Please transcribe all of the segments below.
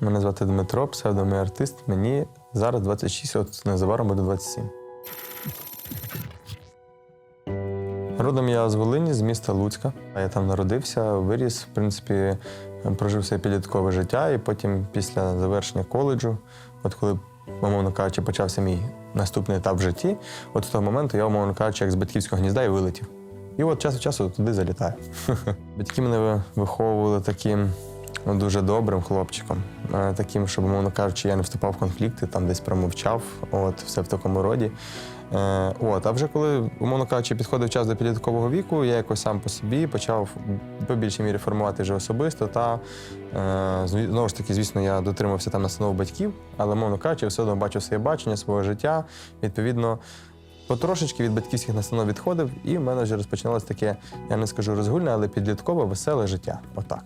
Мене звати Дмитро, псевдомий артист. Мені зараз 26, от незабаром буде 27. Родом я з Волині, з міста Луцька. Я там народився, виріс, в принципі, прожив своє підліткове життя, і потім, після завершення коледжу, от коли, умовно кажучи, почався мій наступний етап в житті, от з того моменту я, умовно кажучи, як з батьківського гнізда і вилетів. І от час від часу туди залітаю. Батьки мене виховували таким ну, дуже добрим хлопчиком, е, таким, щоб, умовно кажучи, я не вступав в конфлікти, там десь промовчав, от, все в такому роді. Е, от, а вже коли, умовно кажучи, підходив час до підліткового віку, я якось сам по собі почав по більшій мірі формувати вже особисто. Та е, знову ж таки, звісно, я дотримався там настанов батьків, але, мовно кажучи, все одно бачив своє бачення, своє життя. Відповідно, потрошечки від батьківських настанов відходив, і в мене вже розпочиналось таке, я не скажу розгульне, але підліткове, веселе життя. Отак.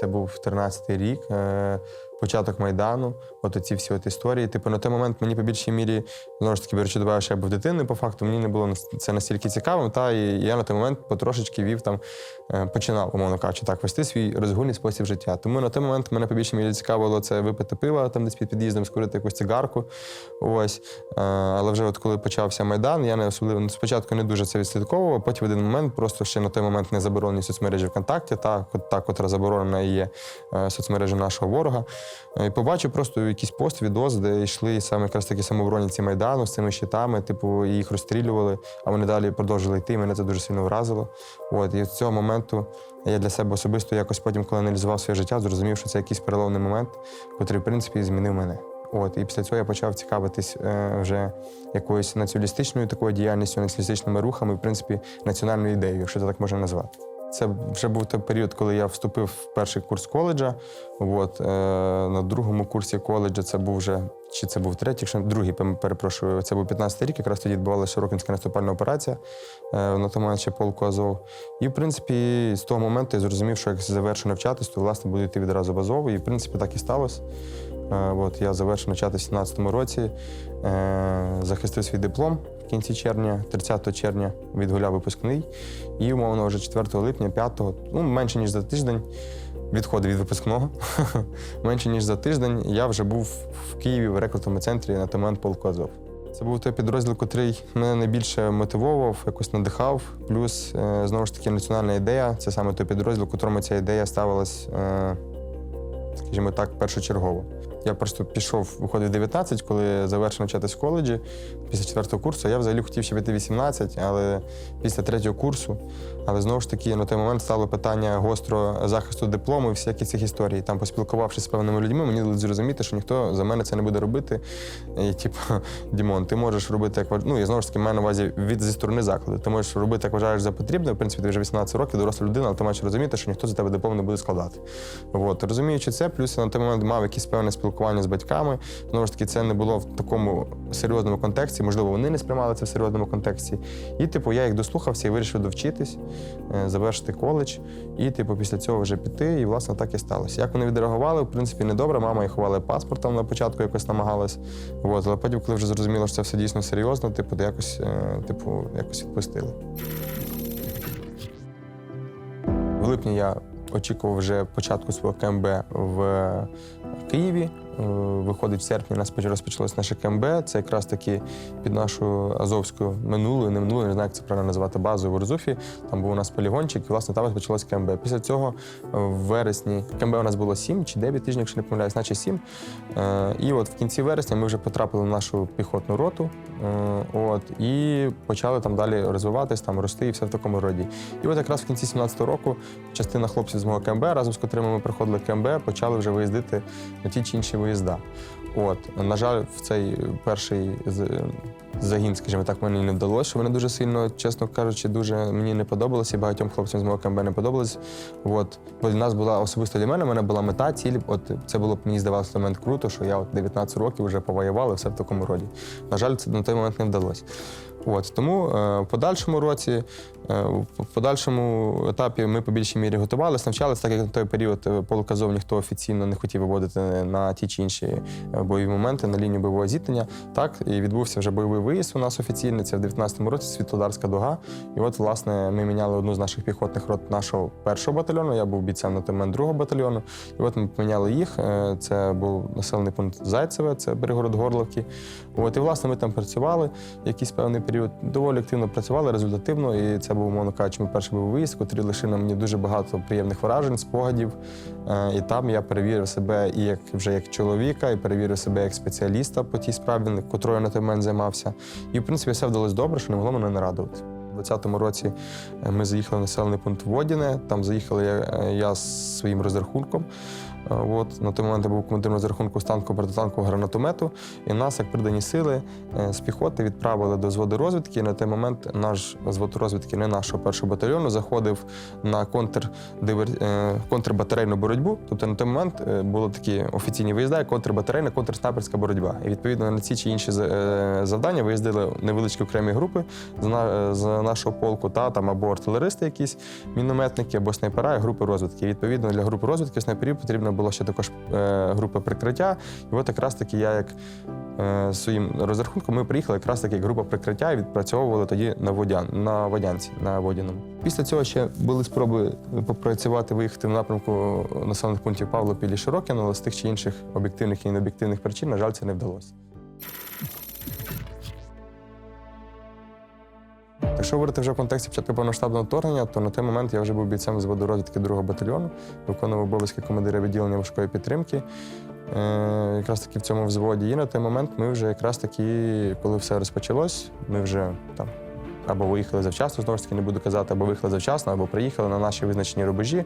Це був 13-й рік, е, початок Майдану, от оці всі от історії. Типу, на той момент мені по більшій мірі, знову ж таки, беручи до що я був дитиною, по факту мені не було це настільки цікавим. Та і я на той момент потрошечки вів там, е, починав, умовно кажучи, так, вести свій розгульний спосіб життя. Тому на той момент мене по більшій мірі цікавило це випити пива там десь під під'їздом, скурити якусь цигарку. Ось. Е, Але вже от коли почався Майдан, я не особливо ну, спочатку не дуже це відслідковував, потім в один момент просто ще на той момент не заборонені соцмережі ВКонтакті, та, та котра заборонена є е, соцмережі нашого ворога. Е, І побачив просто якийсь пост, відос, де йшли саме якраз такі самооборонці Майдану з цими щитами, типу, їх розстрілювали, а вони далі продовжили йти. Мене це дуже сильно вразило. От, і з цього моменту я для себе особисто якось потім, коли аналізував своє життя, зрозумів, що це якийсь переломний момент, який, в принципі, змінив мене. От, і після цього я почав цікавитись е, вже якоюсь націоналістичною такою діяльністю, націоналістичними рухами, в принципі, національною ідеєю, якщо це так можна назвати. Це вже був той період, коли я вступив в перший курс коледжа. От, е, на другому курсі коледжа це був вже, чи це був третій, якщо другий, перепрошую, це був 15-й рік, якраз тоді відбувалася Широкінська наступальна операція е, на ще полку Азов. І, в принципі, з того моменту я зрозумів, що як завершу навчатись, то власне буду йти відразу в Азов. І, в принципі, так і сталося. Е, От, я завершив навчатися в 17-му році, е, захистив свій диплом кінці червня, 30 червня відгуляв випускний. І, умовно, вже 4 липня, 5, ну, менше ніж за тиждень, відходив від випускного. менше ніж за тиждень я вже був в Києві в рекрутному центрі на момент полку Азов. Це був той підрозділ, який мене найбільше мотивував, якось надихав. Плюс, е, знову ж таки, національна ідея це саме той підрозділ, котрому ця ідея ставилась, е, скажімо так, першочергово. Я просто пішов, виходив 19, коли завершив навчатись в коледжі після четвертого курсу. Я взагалі хотів ще піти 18, але після третього курсу. Але знову ж таки на той момент стало питання гостро захисту диплому і всякі цих історій. Там, поспілкувавшись з певними людьми, мені дали зрозуміти, що ніхто за мене це не буде робити. І, типу, Дімон, ти можеш робити як Ну, я знову ж таки маю на увазі від зі сторони закладу. Ти можеш робити, як вважаєш за потрібне. В принципі, ти вже 18 років, доросла людина, але ти маєш розуміти, що ніхто за тебе диплом не буде складати. От, розуміючи це, плюс я на той момент мав якесь певне спілкування з батьками. Знову ж таки, це не було в такому серйозному контексті. Можливо, вони не сприймали це в серйозному контексті. І, типу, я їх дослухався і вирішив довчитись, е, завершити коледж, і, типу, після цього вже піти. І, власне, так і сталося. Як вони відреагували, в принципі, недобре. Мама їх ховала паспорт там на початку, якось намагалась. От, але потім, коли вже зрозуміло, що це все дійсно серйозно, типу, якось, е, типу, якось відпустили. В липні я очікував вже початку свого КМБ в Києві. Е, Виходить, в серпні у нас поч- розпочалось наше КМБ. Це якраз таки під нашу азовську минулу, не минулу, не знаю, як це правильно називати базу в Орзуфі. Там був у нас полігончик, і власне там розпочалось КМБ. Після цього е, в вересні КМБ у нас було 7 чи 9 тижнів, якщо не помиляюсь, наче 7. Е, І от в кінці вересня ми вже потрапили в нашу піхотну роту. От, і почали там далі розвиватись, там рости і все в такому роді. І от якраз в кінці 17-го року частина хлопців з мого КМБ, разом з котрими ми проходили КМБ, почали вже виїздити на ті чи інші виїзда. От, на жаль, в цей перший загін, скажімо так, мені не вдалося, вони дуже сильно, чесно кажучи, дуже мені не подобалося, і багатьом хлопцям з мого КМБ не подобалось. От, бо для нас була особисто для мене, в мене була мета, ціль. От це було б мені здавалося момент круто, що я от 19 років вже повоював і все в такому роді. На жаль, це на той момент не вдалося. От тому е, в подальшому році, е, в подальшому етапі ми по більшій мірі готувалися, навчалися, так як на той період е, полуказов ніхто офіційно не хотів виводити на ті чи інші е, бойові моменти на лінію бойового зіткнення. Так і відбувся вже бойовий виїзд у нас офіційний. Це в 19-му році Світлодарська дуга. І от, власне, ми міняли одну з наших піхотних рот нашого першого батальйону. Я був бійцем на темен другого батальйону. І от ми поміняли їх. Е, Це був населений пункт Зайцеве, це Перегород Горловки. От і власне ми там працювали якийсь певний період. Доволі активно працювали, результативно. І це був, умовно кажучи, мій перший був виїзд, який лишив на мені дуже багато приємних вражень, спогадів. Е, І там я перевірив себе і як вже як чоловіка, і перевірив себе як спеціаліста по тій справі, котрою я на той момент займався. І в принципі все вдалося добре, що не могло мене не радувати. У 2020 році е, ми заїхали в населений пункт Водіне. Там заїхали я, е, я з своїм розрахунком. Е, От на той момент я був командиром розрахунку станку протитанкового гранатомету. І нас, як придані сили, е, з піхоти відправили до зводу розвідки. І на той момент наш звод розвідки, не нашого першого батальйону, заходив на контр, контрбатарейну боротьбу. Тобто на той момент е, були такі офіційні виїзда, як контрбатарейна, контрснайперська боротьба. І відповідно на ці чи інші е, завдання виїздили невеличкі окремі групи з, з нашого полку, та там або артилеристи, якісь мінометники, або снайпера, і групи розвідки. І, відповідно, для групи розвідки снайперів потрібно було ще також е, група прикриття. І от якраз таки я як е, своїм розрахунком ми приїхали якраз таки як група прикриття і відпрацьовували тоді на водян на водянці на водяному. Після цього ще були спроби попрацювати, виїхати в напрямку населених пунктів Павлопілі Широкіно, але з тих чи інших об'єктивних і необ'єктивних причин, на жаль, це не вдалося. Якщо говорити вже в контексті початку повноштабного вторгнення, то на той момент я вже був бійцем з розвідки другого батальйону, виконував обов'язки командира відділення важкої підтримки. Е, якраз таки в цьому взводі. І на той момент ми вже якраз таки, коли все розпочалось, ми вже там або виїхали завчасно, знову ж таки не буду казати, або виїхали завчасно, або приїхали на наші визначені рубежі,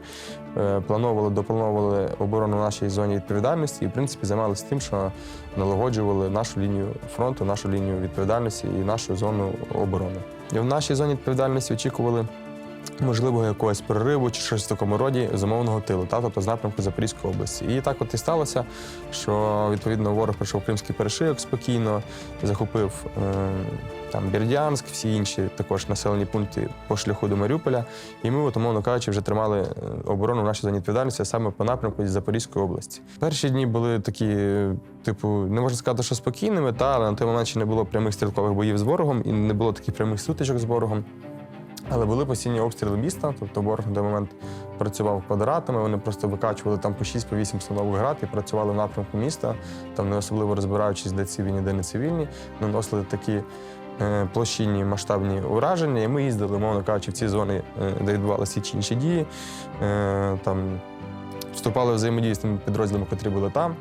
е, планували, доплановували оборону в нашій зоні відповідальності і, в принципі, займалися тим, що налагоджували нашу лінію фронту, нашу лінію відповідальності і нашу зону оборони. І в нашій зоні відповідальності очікували можливого якогось прориву чи щось в такому роді з умовного тилу, та, тобто з напрямку Запорізької області. І так от і сталося, що відповідно ворог пройшов Кримський перешийок спокійно, захопив е, там Бердянськ, всі інші також населені пункти по шляху до Маріуполя. І ми, от, умовно кажучи, вже тримали е, оборону в нашій відповідальності саме по напрямку із Запорізької області. Перші дні були такі, типу, не можна сказати, що спокійними, та, але на той момент ще не було прямих стрілкових боїв з ворогом і не було таких прямих сутичок з ворогом. Але були постійні обстріли міста, тобто ворог на той момент працював квадратами, вони просто викачували там по 6 по 8 установок град і працювали в напрямку міста, там не особливо розбираючись, де цивільні, де не цивільні, наносили такі е, площинні масштабні ураження. І ми їздили, мовно кажучи, в ці зони, е, де відбувалися чи інші дії. Е, там вступали в взаємодію з тими підрозділами, які були там.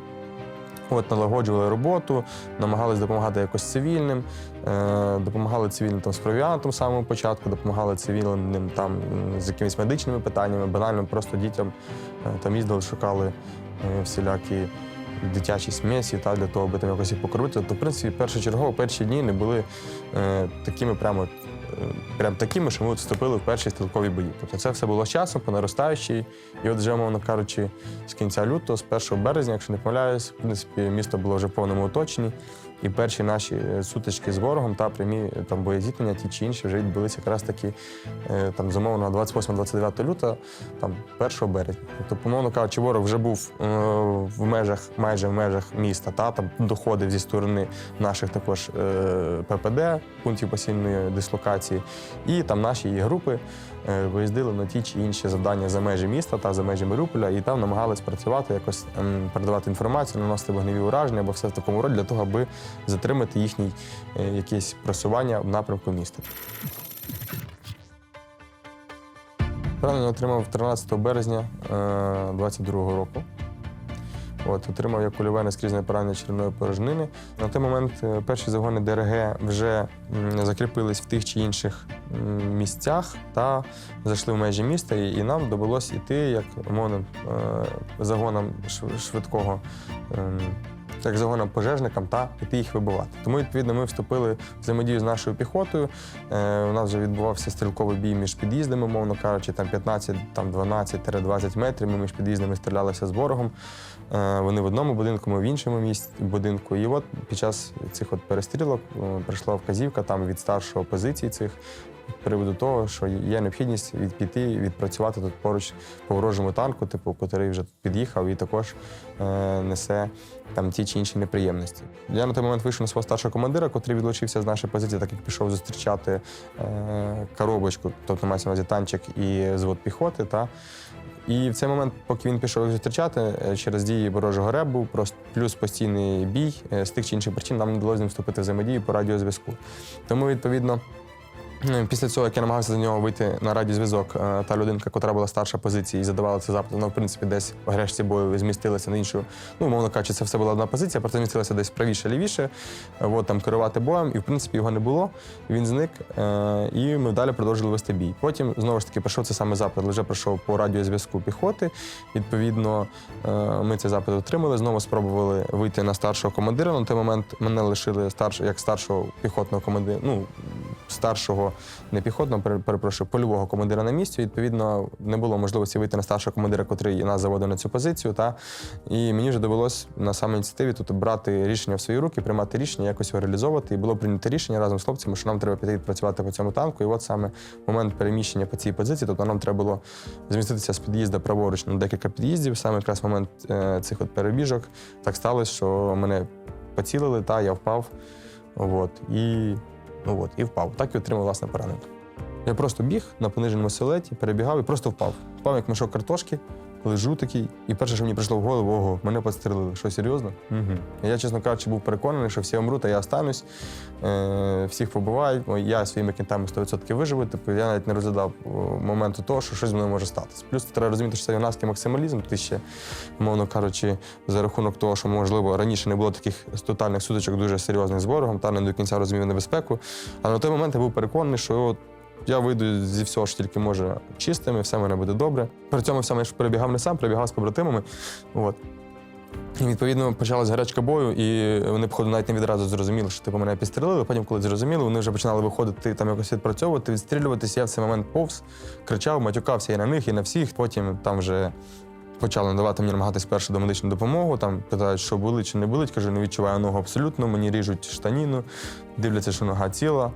От, налагоджували роботу, намагались допомагати якось цивільним, е, допомагали цивільним там, з провіантом самого початку, допомагали цивільним там з якимись медичними питаннями, банально просто дітям е, там їздили, шукали е, всілякі дитячі смісі та, для того, аби там якось їх покормити. Тобто, в принципі, першочергово перші дні не були такими прямо. Е, Прям такими, що ми от вступили в перші стрілкові бої. Тобто це все було з часом, по наростаючій. І от вже, мовно кажучи, з кінця лютого, з 1 березня, якщо не помиляюсь, в принципі, місто було вже в повному оточенні. І перші наші е, сутички з ворогом та прямі е, там боєзіткнення, ті чи інші вже відбулися якраз таки е, там замовно 28-29 лютого, там 1 березня. Тобто, умовно кажучи, ворог вже був в межах, майже в межах міста, та там доходив зі сторони наших також ППД, пунктів постійної дислокації, і там наші групи виїздили на ті чи інші завдання за межі міста та за межі Маріуполя, і там намагались працювати, якось ем, передавати інформацію, наносити вогневі ураження або все в такому роді для того, аби затримати їхнє якесь просування в напрямку міста. Поранення отримав 13 березня 22-го року. От, отримав я кульове наскрізне поранення черевної порожнини. На той момент е, перші загони ДРГ вже закріпились в тих чи інших місцях та зайшли в межі міста, і, нам довелося йти як умовним е, загонам швидкого ем, як загоном пожежникам та піти їх вибивати. Тому відповідно ми вступили в взаємодію з нашою піхотою. Е, у нас вже відбувався стрілковий бій між під'їздами, мовно кажучи, там 15, там 12-20 метрів. Ми між під'їздами стрілялися з ворогом. Е, вони в одному будинку, ми в іншому місці будинку. І от під час цих от перестрілок прийшла вказівка там від старшого позиції цих. Приводу того, що є необхідність від піти відпрацювати тут поруч по ворожому танку, типу, який вже під'їхав і також е, несе там ті чи інші неприємності. Я на той момент вийшов на свого старшого командира, котрий відлучився з нашої позиції, так як пішов зустрічати е, коробочку, тобто мається на увазі танчик і звод піхоти. Та. І в цей момент, поки він пішов зустрічати, е, через дії ворожого ребу, просто плюс постійний бій е, з тих чи інших причин нам не вдалося вступити в взаємодію по радіозв'язку. Тому, відповідно, Після цього, як я намагався до нього вийти на радіозв'язок, е, та людинка, яка була старша позиції і задавала цей запит, вона, в принципі, десь в грешці бою змістилася на іншу. Ну, мовно кажучи, це все була одна позиція, проте змістилася десь правіше, лівіше, е, от, там керувати боєм, і в принципі його не було. Він зник, е, і ми далі продовжили вести бій. Потім знову ж таки прийшов цей самий запит, вже прийшов по радіозв'язку піхоти. Відповідно, ми цей запит отримали. Знову спробували вийти на старшого командира. На той момент мене лишили старш, як старшого піхотного командира. Ну, старшого не піхотного, перепрошую, польового командира на місці. Відповідно, не було можливості вийти на старшого командира, котрий нас заводив на цю позицію. Та і мені вже довелось на самій ініціативі тут брати рішення в свої руки, приймати рішення, якось його реалізовувати. І було прийнято рішення разом з хлопцями, що нам треба піти відпрацювати по цьому танку. І от саме момент переміщення по цій позиції, тобто нам треба було зміститися з під'їзду праворуч на декілька під'їздів. Саме якраз момент е, цих от перебіжок так сталося, що мене поцілили, та я впав. От, і, ну, от, і впав. Так і отримав власне поранення. Я просто біг на пониженому силеті, перебігав і просто впав. Впав як мішок картошки, лежу такий. І перше, що мені прийшло в голову, ого, мене підстрелили. Що серйозно? Угу. Я, чесно кажучи, був переконаний, що всі умруть, а я останусь, е, всіх побувають. Я своїми кінтами 100% виживу. Типу, я навіть не розглядав моменту того, що щось з мною може статися. Плюс треба розуміти, що це юнацький максималізм. Ти ще, мовно кажучи, за рахунок того, що можливо раніше не було таких тотальних сутичок дуже серйозних з ворогом, та не до кінця розумів небезпеку. Але на той момент я був переконаний, що от я вийду зі всього, що тільки може чистими, все в мене буде добре. При цьому саме ж перебігав не сам, перебігав з побратимами. От. І відповідно почалась гарячка бою, і вони, походу, навіть не відразу зрозуміли, що типу мене підстрелили. Потім, коли зрозуміли, вони вже починали виходити там якось відпрацьовувати, відстрілюватися. Я в цей момент повз, кричав, матюкався і на них, і на всіх. Потім там вже почали надавати мені намагатись першу домедичну допомогу. Там питають, що болить чи не болить. Кажу, не відчуваю ногу абсолютно. Мені ріжуть штаніну, дивляться, що нога ціла.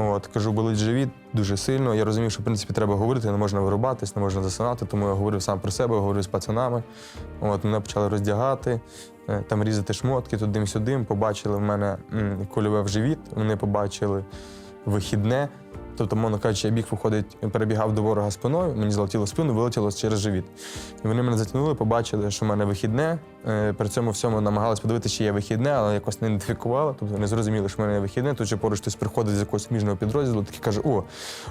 От, кажу, болить живіт дуже сильно. Я розумів, що в принципі треба говорити, не можна вирубатись, не можна засинати, тому я говорив сам про себе, говорив з пацанами. От, мене почали роздягати, е, там різати шмотки, туди-сюди. Побачили в мене м, кульове в живіт, вони побачили вихідне. Тобто, мовно кажучи, я біг виходить, перебігав до ворога спиною, мені злетіло спину, вилетіло через живіт. І вони мене затягнули, побачили, що в мене вихідне. Е, При цьому всьому намагалися подивитися, чи є вихідне, але якось не ідентифікували. Тобто не зрозуміли, що в мене вихідне. Тут же поруч хтось приходить з якогось сміжного підрозділу, такий каже: О,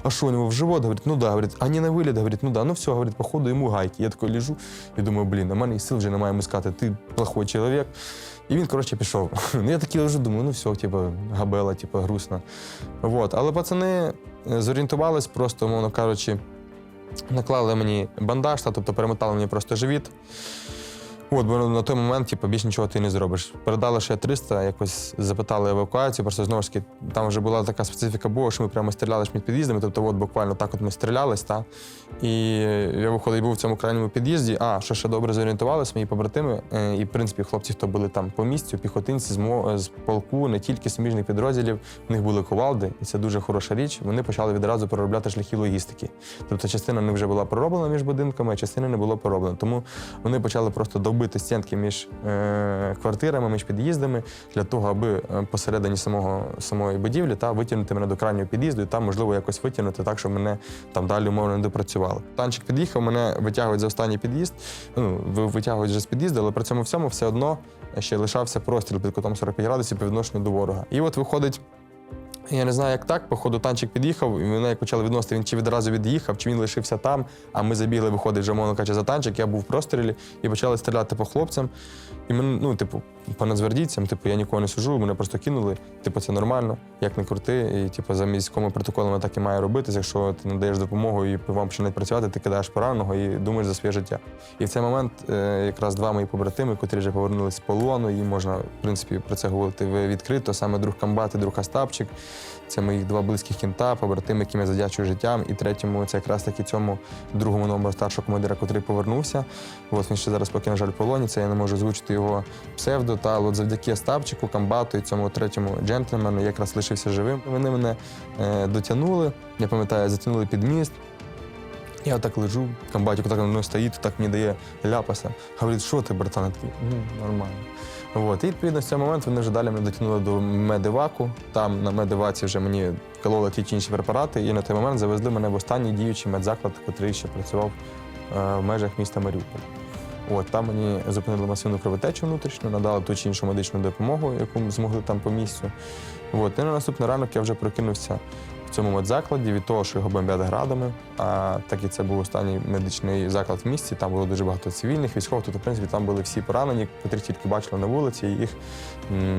а що у нього в живот? Говорить, ну да, говорить, а не на виліт, говорить, ну да, ну все, говорить, походу йому гайки. Я такий лежу і думаю, блін, на мене і сил вже немає йому сказати, ти плохой чоловік. І він, коротше, пішов. Ну, я такий лежу, думаю, ну все, типу, габела, типу, грустно. Вот. Але пацани е, зорієнтувались, просто, умовно кажучи, наклали мені бандаж, тобто перемотали мені просто живіт. От, бо на той момент, типу, більш нічого ти не зробиш. Передали ще 300, якось запитали евакуацію, просто знову ж таки, там вже була така специфіка бою, що ми прямо стріляли ж між під'їздами, тобто от буквально так от ми стрілялись, та? І я виходить, був в цьому крайньому під'їзді. А, що ще добре зорієнтувалися, мої побратими. е, І, в принципі, хлопці, хто були там по місцю, піхотинці з, мо- з полку, не тільки суміжних підрозділів, в них були ковалди, і це дуже хороша річ. Вони почали відразу проробляти шляхи логістики. Тобто частина не вже була пророблена між будинками, а частина не було пророблена. Тому вони почали просто довбити стінки між е, квартирами, між під'їздами для того, аби е, посередині самого самої будівлі та витягнути мене до крайнього під'їзду, і там можливо якось витягнути так, щоб мене там далі умовно не допрацювали. Танчик під'їхав, мене витягують за останній під'їзд. Ну витягують вже з під'їзду, але при цьому всьому все одно ще лишався простріл під кутом 45 градусів по відношенню до ворога. І от виходить. Я не знаю, як так. Походу, танчик під'їхав, і мене як почали відносити, він чи відразу від'їхав, чи він лишився там. А ми забігли, виходить вже мовно кажучи, за танчик. Я був в прострілі і почали стріляти по хлопцям. І мене, ну, типу, по нацгвардійцям, типу, я нікого не сужу, мене просто кинули. Типу, це нормально, як не крути. І типу, за міськими протоколами так і має робитися. Якщо ти надаєш допомогу і вам починають працювати, ти кидаєш пораненого і думаєш за своє життя. І в цей момент е, якраз два мої побратими, котрі вже повернулися з полону, і можна, в принципі, про це говорити відкрито. Саме друг Камбат і друг Остапчик. Це моїх два близьких кінта, побратими, яким я задячую життям. І третьому це якраз таки цьому другому номеру старшого командира, котрий повернувся. От він ще зараз, поки, на жаль, в полоні. Це я не можу озвучити його псевдо. Та от завдяки Остапчику, Камбату і цьому третьому джентльмену якраз лишився живим. Вони мене е, дотягнули. Я пам'ятаю, затягнули під міст. Я отак лежу, комбатик так на мною стоїть, так мені дає ляпаса. Говорить, що ти, братан? Такий, ну, нормально. От. І відповідно з цього моменту вони вже далі мене дотягнули до медиваку. Там на медиваці вже мені кололи ті чи інші препарати, і на той момент завезли мене в останній діючий медзаклад, який ще працював е, в межах міста Маріуполь. От, там мені зупинили масивну кровотечу внутрішню, надали ту чи іншу медичну допомогу, яку змогли там по місцю. От. І на наступний ранок я вже прокинувся в цьому медзакладі від того, що його бомбять градами. А так і це був останній медичний заклад в місті. Там було дуже багато цивільних, військових. Тобто, в принципі, там були всі поранені, котрих тільки бачили на вулиці, і їх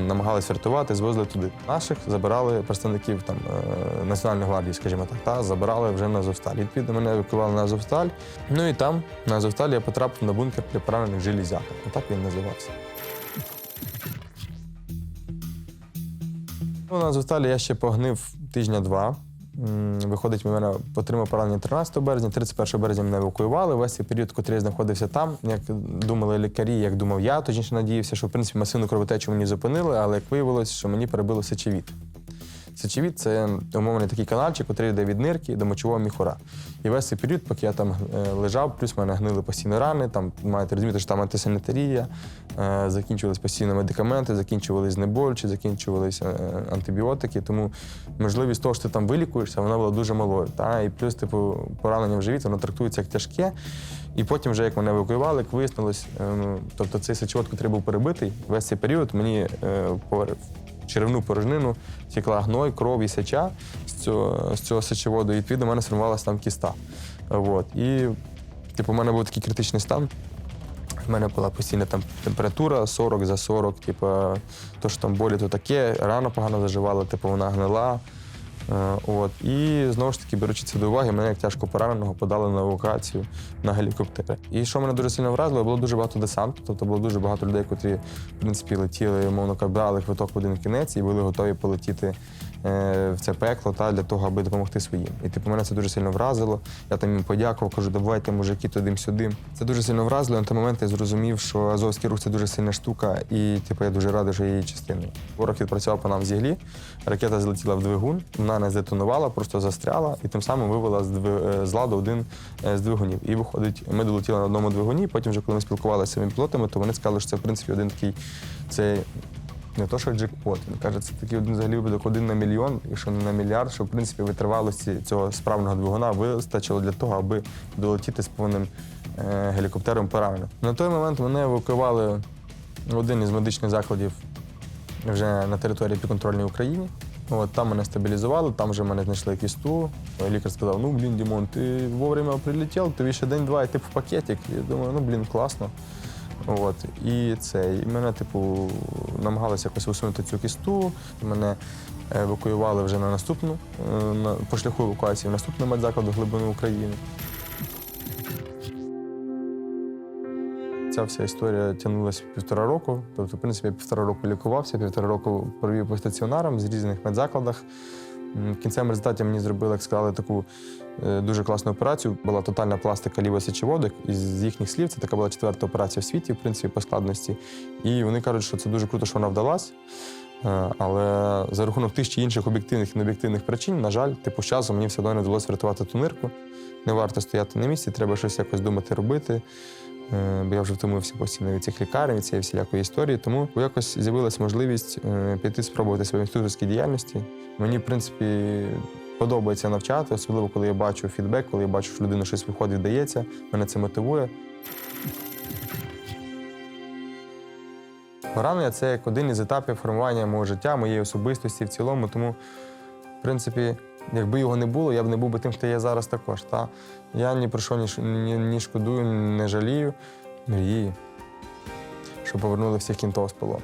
намагалися врятувати, звозили туди. Наших забирали представників там е, Національної гвардії, скажімо так, та забирали вже на Азовсталь. Відповідно, мене евакуювали на Азовсталь. Ну і там, на Азовсталі, я потрапив на бункер для поранених железяка. Отак він називався. Ну, на Азовсталі я ще погнив тижня-два. Виходить, в мене отримав поранення 13 березня, 31 березня мене евакуювали. Весь цей період, котрий я знаходився там, як думали лікарі, як думав я, точніше надіявся, що в принципі масивну кровотечу мені зупинили, але як виявилось, що мені перебило сечовід. Сечовід це умовний такий канальчик, який йде від нирки до мочового міхура. І весь цей період, поки я там е, лежав, плюс в мене гнили постійно рани, там маєте розуміти, що там антисанітарія, е, закінчувались постійно медикаменти, закінчувались знеболючі, закінчувалися е, антибіотики. Тому можливість того, що ти там вилікуєшся, вона була дуже малою. Та? І плюс, типу, поранення в живіт, воно трактується як тяжке. І потім, вже як мене евакуювали, як вияснилось, ну, тобто цей сечовод, який був перебитий, весь цей період мені черевну порожнину тікла гной, кров і сеча з цього, з цього сечоводу, і відповідно в мене сформувалася там кіста. От. І типу, у мене був такий критичний стан. У мене була постійна там температура 40 за 40, типу, то, що там болі, то таке, рана погано заживала, типу, вона гнила. Е, От. І знову ж таки, беручи це до уваги, мене як тяжко пораненого подали на евакуацію на гелікоптери. І що мене дуже сильно вразило, було дуже багато десанту, тобто було дуже багато людей, котрі, в принципі, летіли, мовно брали квиток в один кінець і були готові полетіти е, в це пекло та, для того, аби допомогти своїм. І типу, мене це дуже сильно вразило. Я там їм подякував, кажу, давайте, мужики, туди-сюди. Це дуже сильно вразило. На той момент я зрозумів, що Азовський рух це дуже сильна штука, і типу, я дуже радий, що її частиною. Ворог відпрацював по нам з іглі, ракета злетіла в двигун, вона не здетонувала, просто застряла і тим самим вивела з, е, ладу один е, з двигунів. І виходить, ми долетіли на одному двигуні. Потім, вже коли ми спілкувалися з цими пілотами, то вони сказали, що це в принципі один такий це не то, що джекпот. Він каже, це такий один взагалі випадок один на мільйон, якщо не на мільярд, що в принципі витривалості цього справного двигуна вистачило для того, аби долетіти з повним е, гелікоптером пораненим. На той момент мене евакуювали один із медичних закладів вже на території підконтрольній Україні. От, там мене стабілізували, там вже мене знайшли кісту. Лікар сказав: ну блін, Дімон, ти вовремя прилетів, тобі ще день-два, і ти в пакетик. Я думаю, ну блін, класно. От. І це, і мене, типу, намагалися якось усунути цю кісту. Мене евакуювали вже на наступну, е, на, по шляху евакуації в наступний медзаклад у глибину України. Ця вся історія тягнулася півтора року. Тобто, в принципі, я півтора року лікувався, півтора року провів по стаціонарам з різних медзакладах. В кінцевому результаті мені зробили, як сказали, таку е, дуже класну операцію. Була тотальна пластика лівого сечоводу. І з їхніх слів це така була четверта операція в світі, в принципі, по складності. І вони кажуть, що це дуже круто, що вона вдалась. Е, Але за рахунок тих чи інших об'єктивних і необ'єктивних причин, на жаль, типу з часом мені все одно не вдалося врятувати ту нирку. Не варто стояти на місці, треба щось якось думати робити. Е, Бо я вже втомився постійно від цих лікарень, від цієї всілякої історії. Тому якось з'явилася можливість е, піти спробувати себе в діяльності. Мені, в принципі, подобається навчати, особливо коли я бачу фідбек, коли я бачу, що людина щось виходить, вдається. Мене це мотивує. Поранення це як один із етапів формування мого життя, моєї особистості в цілому. Тому В принципі, якби його не було, я б не був би тим, хто є зараз також. Та? Я ні про що ні, ні, ні шкодую, не жалію. Мрію, щоб повернули всіх кінтов з полону.